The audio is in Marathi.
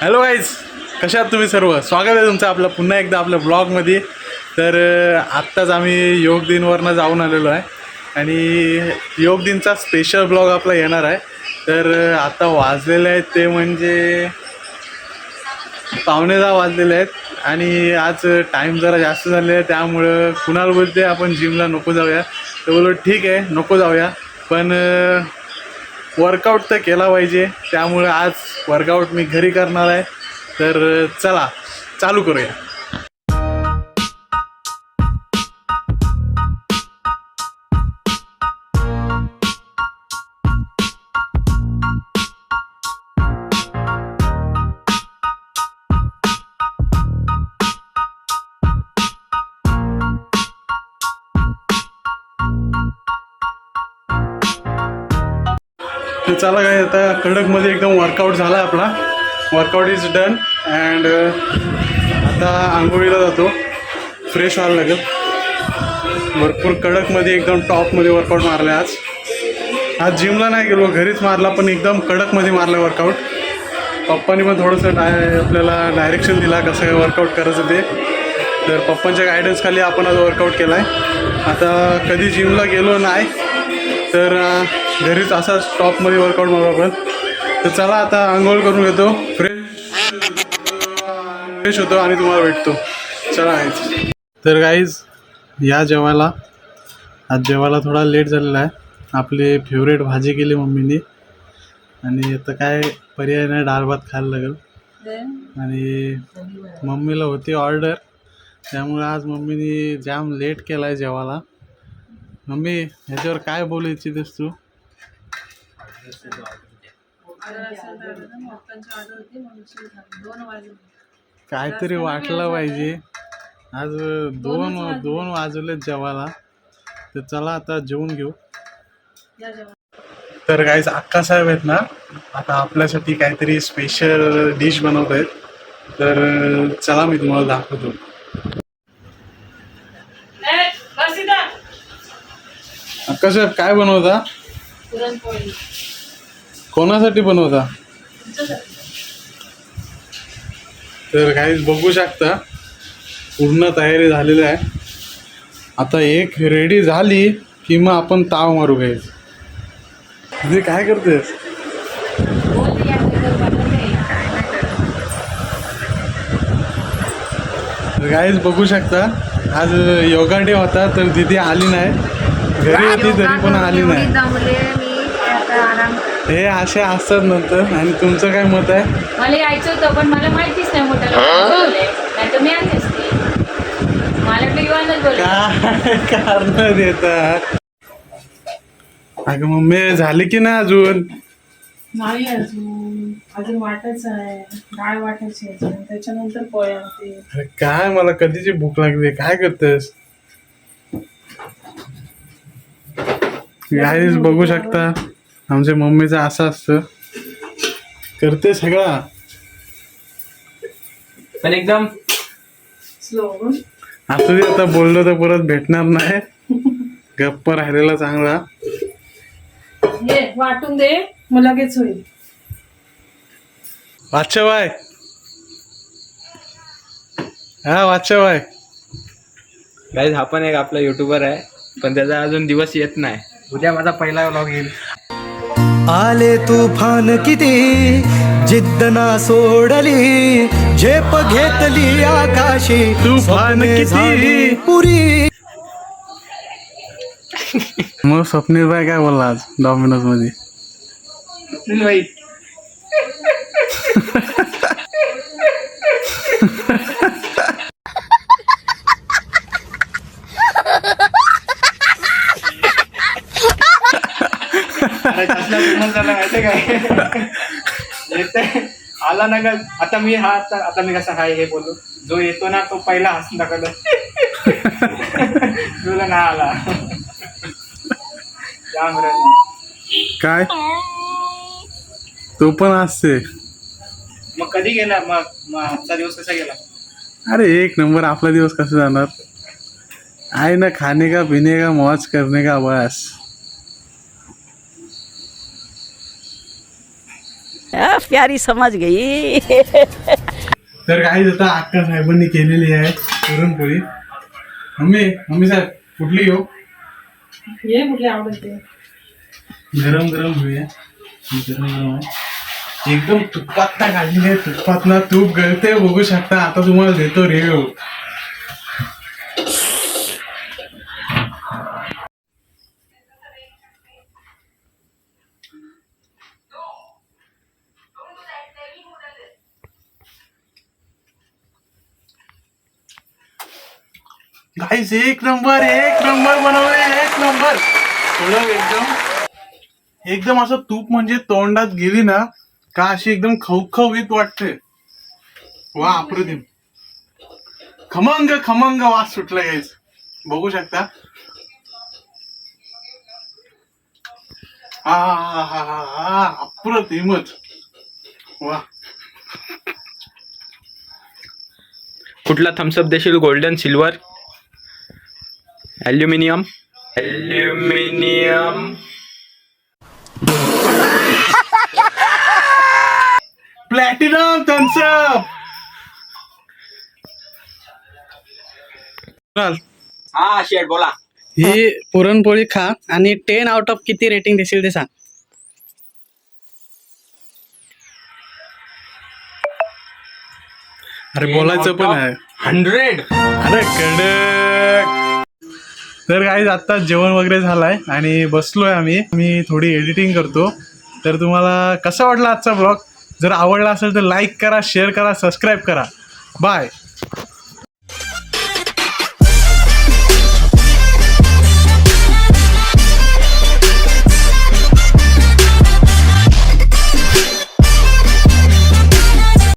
हॅलो गाईज कशा आहात तुम्ही सर्व? स्वागत आहे तुमचं आपलं पुन्हा एकदा आपल्या ब्लॉगमध्ये तर आत्ताच आम्ही योग दिनवरनं जाऊन आलेलो आहे. आणि योग दिनचा स्पेशल ब्लॉग आपला येणार आहे. तर आत्ता आता वाजलेले आहेत ते म्हणजे पावणे दहा वाजलेले आहेत. आणि आज टाईम जरा जास्त झाले आहे. त्यामुळं कुणाला बोलते आपण जिमला नको जाऊया. तर बोलू ठीक आहे नको जाऊया. पण वर्कआउट तर केला पाहिजे. त्यामुळे आज वर्कआउट मी घरी करणार आहे. तर चला चालू करूया. तर चला काय आता कडकमध्ये एकदम वर्कआउट झाला आपला. वर्कआउट इज डन अँड आता आंघोळीला जातो. फ्रेश व्हायला लागेल. भरपूर कडकमध्ये एकदम टॉपमध्ये वर्कआउट मारलं आज. आज जिमला नाही गेलो घरीच मारला पण एकदम कडकमध्ये मारला वर्कआउट पप्पानी पण थोडंसं डाय आपल्याला डायरेक्शन दिला कसं काय वर्कआउट करायचं ते. तर पप्पांच्या गायडन्सखाली आपण आज वर्कआउट केला आहे आता कधी जिमला गेलो नाही तर घरीच असाच टॉपमध्ये वर्कआउट मारू आपण. तर चला आता आंघोळ करून घेतो. फ्रेश फ्रेश होतो आणि तुम्हाला भेटतो. चला गाईज तर गाईज या जेवायला. आज जेवायला थोडा लेट झालेला आहे. आपली फेवरेट भाजी केली मम्मीने. आणि आता काय पर्याय नाही डाळ भात खायला लागेल. आणि मम्मीला होती ऑर्डर त्यामुळे आज मम्मीने जाम लेट केला आहे जेवायला. मम्मी ह्याच्यावर काय बोलू इच्छितेस तू? काहीतरी वाटलं पाहिजे. आज दोन दोन वाजवलेत जेवायला. तर चला आता जेवून घेऊ. तर गाईज अक्का साहेब आहेत ना आता आपल्यासाठी काहीतरी स्पेशल डिश बनवत आहेत तर चला मी तुम्हाला दाखवतो. अक्का साहेब काय बनवता? पुरणपोळी. कोणासाठी बनवता? तर काहीच बघू शकता. पूर्ण तयारी झालेली आहे. आता एक रेडी झाली की मग आपण ताव मारू गाईज हे काय करतेस? गाईज बघू शकता. आज योगा डे होता तर दिदी आली नाही. घरी होती तरी पण आली नाही. हे असे असतात नंतर. आणि तुमचं काय मत आहे? मला यायचं होतं पण मला माहितीच नाही मोठ्या नाही तर मी आली असते. मला वाटलं युवानच बोलले. काय कारण देतात. अगं मम्मी झाली की नाही अजून? नाही अजून. अजून वाटायचं आहे. डाळ वाटायची अजून त्याच्यानंतर पोळ्या होते. अरे काय? मला कधीची भूक लागली? काय करतेस? गाईज बघू शकता. आमच्या मम्मीचं असं असतं. करते सगळा. पण एकदम स्लो असं ते आता बोललो तर परत भेटणार नाही. गप्प राहिलेला चांगला. ये वाटून दे मग लगेच होईल. वाच्छाबाय हा वाच्छाबाय गाईज हा पण एक आपला युट्यूबर आहे पण त्याचा अजून दिवस येत नाही. उद्या माझा पहिला व्लॉग येईल. आले तुफान किती? जिद्द ना सोडली झेप घेतली आकाशी. तुफान किती? झाली पुरी. मग स्वप्नील बाय काय बोलला आज डॉमिनोजमध्ये? माहितीये काय? येते. आला ना का आता मी हा आता आता मी कसा हाय हे बोललो जो येतो ना तो पहिला हसून टाकत तुला ना आला. काय? तो पण असते मग कधी गेला? मग आजचा दिवस कसा गेला? अरे एक नंबर आपला दिवस कसं जाणार? आहे ना खाने का पीने का मौज करने का बस. प्यारी समझ गई. तर काही आता अक्का साहेबांनी केलेली आहे पुरणपोळी. मम्मी मम्मी साहेब कुठली हे कुठले आवडते? गरम गरम घेऊया. गरम गरम आहे. एकदम तुपात ना काढलेली आहे तुपात ना तूप गळते बघू शकता. आता तुम्हाला देतो रिव्ह्यू गाईस एक नंबर एक नंबर बनवले एक नंबर. थोडं एकदम एकदम असं तूप म्हणजे तोंडात गेली ना का अशी एकदम खवखवीत वाटते. वा अप्रतिम. खमंग खमंग वास सुटला गाईस बघू शकता. हा हा हा हा हा अप्रतिमच. वा. कुठला थम्सअप देशील golden silver aluminium aluminium platinum Thums Up हा शेट बोला. ही पुरणपोळी खा आणि टेन आउट ऑफ किती रेटिंग देशील ते सांग. अरे बोलायचं पण आहे. हंड्रेड अरे कडक. तर काही आता जेवण वगैरे झालंय आणि बसलोय आम्ही. मी थोडी एडिटिंग करतो. तर तुम्हाला कसा वाटला आजचा ब्लॉग जर आवडला असेल तर लाईक करा शेअर करा सबस्क्राईब करा. बाय